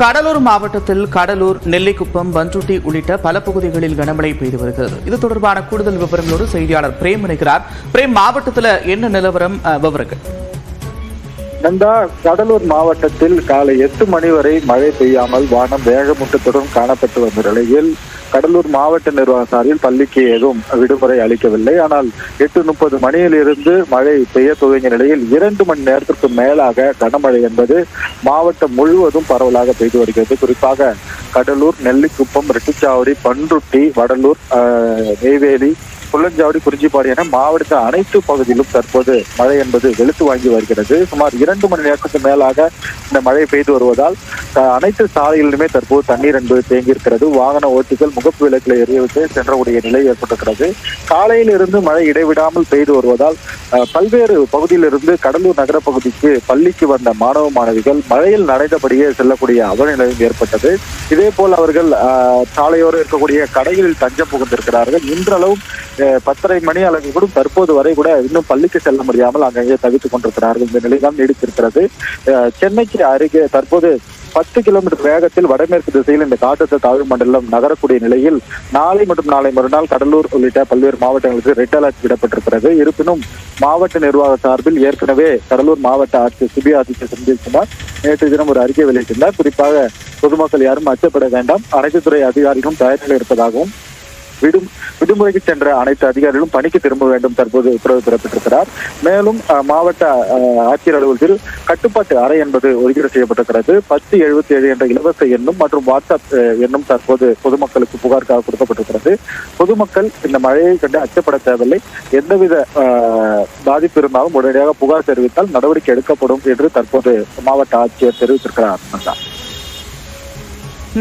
கடலூர் மாவட்டத்தில் கடலூர் நெல்லிக்குப்பம் பன்ருட்டி உள்ளிட்ட பல பகுதிகளில் கனமழை பெய்து வருகிறது. இது தொடர்பான கூடுதல் விவரங்களோடு செய்தியாளர் பிரேம் இணைக்கிறார் பிரேம் மாவட்டத்தில் என்ன நிலவரம் அஹ், விவரங்கள்? நந்தா கடலூர் மாவட்டத்தில் காலை எட்டு மணி வரை மழை பெய்யாமல் வானம் வேகமூட்டத்துடன் காணப்பட்டு வந்த நிலையில் கடலூர் மாவட்ட நிர்வாக சார்பில் பள்ளிக்கு எதுவும் விடுமுறை அளிக்கவில்லை. ஆனால் எட்டு முப்பது மணியிலிருந்து மழை பெய்ய துவங்கிய நிலையில் இரண்டு மணி நேரத்திற்கு மேலாக கனமழை என்பது மாவட்டம் முழுவதும் பரவலாக பெய்து வருகிறது. குறிப்பாக கடலூர் நெல்லிக்குப்பம் ரெட்டிச்சாவடி பன்ருட்டி வடலூர் நெய்வேலி புள்ளஞ்சாவடி குறிஞ்சிப்பாடி என மாவட்ட அனைத்து பகுதியிலும் தற்போது மழை என்பது வெளுத்து வாங்கி வருகிறது. சுமார் இரண்டு மணி நேரத்துக்கு மேலாக இந்த மழை பெய்து வருவதால் அனைத்து சாலைகளிலுமே தற்போது தண்ணீர் என்பது தேங்கியிருக்கிறது. வாகன ஓட்டிகள் முகப்பு விளக்கில் எரியவிட்டு சென்றக்கூடிய நிலை ஏற்பட்டிருக்கிறது. காலையில் இருந்து மழை இடைவிடாமல் பெய்து வருவதால் பல்வேறு பகுதியிலிருந்து கடலூர் நகர பகுதிக்கு பள்ளிக்கு வந்த மாணவ மாணவிகள் மழையில் நடைந்தபடியே செல்லக்கூடிய அவநிலையும் ஏற்பட்டது. இதே போல் அவர்கள் அஹ், சாலையோரம் இருக்கக்கூடிய கடைகளில் தஞ்சம் புகுந்திருக்கிறார்கள். இன்றளவும் பத்தரை மணி அளவு கூட தற்போது வரை கூட இன்னும் பள்ளிக்கு செல்ல முடியாமல் அங்கங்கே தவித்துக் கொண்டிருக்கிறார்கள். இந்த நிலைதான் நீடித்திருக்கிறது. சென்னைக்கு அருகே தற்போது பத்து கிலோமீட்டர் வேகத்தில் வடமேற்கு திசையில் இந்த காற்றழுத்த தாழ்வு மண்டலம் நகரக்கூடிய நிலையில் நாளை மற்றும் நாளை மறுநாள் கடலூர் உள்ளிட்ட பல்வேறு மாவட்டங்களுக்கு ரெட் அலர்ட் விடப்பட்டிருக்கிறது. இருப்பினும் மாவட்ட நிர்வாக சார்பில் ஏற்கனவே கடலூர் மாவட்ட ஆட்சியர் சிபி ஆதித்ய செந்தில்குமார் நேற்று தினம் ஒரு அறிக்கை வெளியிட்டிருந்தார். குறிப்பாக பொதுமக்கள் யாரும் அச்சப்பட வேண்டாம். அனைத்து துறை அதிகாரிகளும் தயார் இருப்பதாகவும் விடும் விடுமுறைக்கு சென்ற அனைத்து அதிகாரிகளும் பணிக்கு திரும்ப வேண்டும் தற்போது உத்தரவு பிறப்பித்திருக்கிறார். மேலும் மாவட்ட ஆட்சியர் அலுவலகத்தில் கட்டுப்பாட்டு அறை என்பது ஒதுக்கீடு செய்யப்பட்டிருக்கிறது. பத்து எழுபத்தி ஏழு என்ற இலவச எண்ணும் மற்றும் வாட்ஸ்அப் எண்ணும் தற்போது பொதுமக்களுக்கு புகாருக்காக கொடுக்கப்பட்டிருக்கிறது. பொதுமக்கள் இந்த மழையை கண்டு அச்சப்பட தேவையில்லை. எந்தவித பாதிப்பு இருந்தாலும் உடனடியாக புகார் தெரிவித்தால் நடவடிக்கை எடுக்கப்படும் என்று தற்போது மாவட்ட ஆட்சியர் தெரிவித்திருக்கிறார்.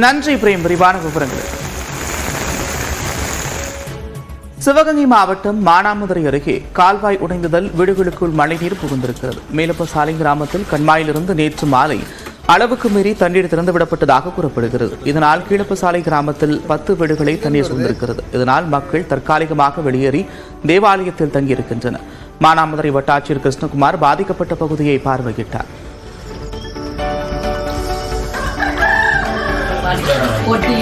நன்றி. பிரேம் விரிவான விவரங்கள். சிவகங்கை மாவட்டம் மானாமதுரை அருகே கால்வாய் உடைந்ததால் வீடுகளுக்குள் மழைநீர் புகுந்திருக்கிறது. மேலப்பசாலை கிராமத்தில் கண்மாயிலிருந்து நேற்று மாலை அளவுக்கு மீறி தண்ணீர் திறந்துவிடப்பட்டதாக கூறப்படுகிறது. இதனால் கீழப்பசாலை கிராமத்தில் பத்து வீடுகளை தண்ணீர் சூழ்ந்திருக்கிறது இதனால் மக்கள் தற்காலிகமாக வெளியேறி தேவாலயத்தில் தங்கியிருக்கின்றனர். மானாமதுரை வட்டாட்சியர் கிருஷ்ணகுமார் பாதிக்கப்பட்ட பகுதியை பார்வையிட்டார். ஒட்டி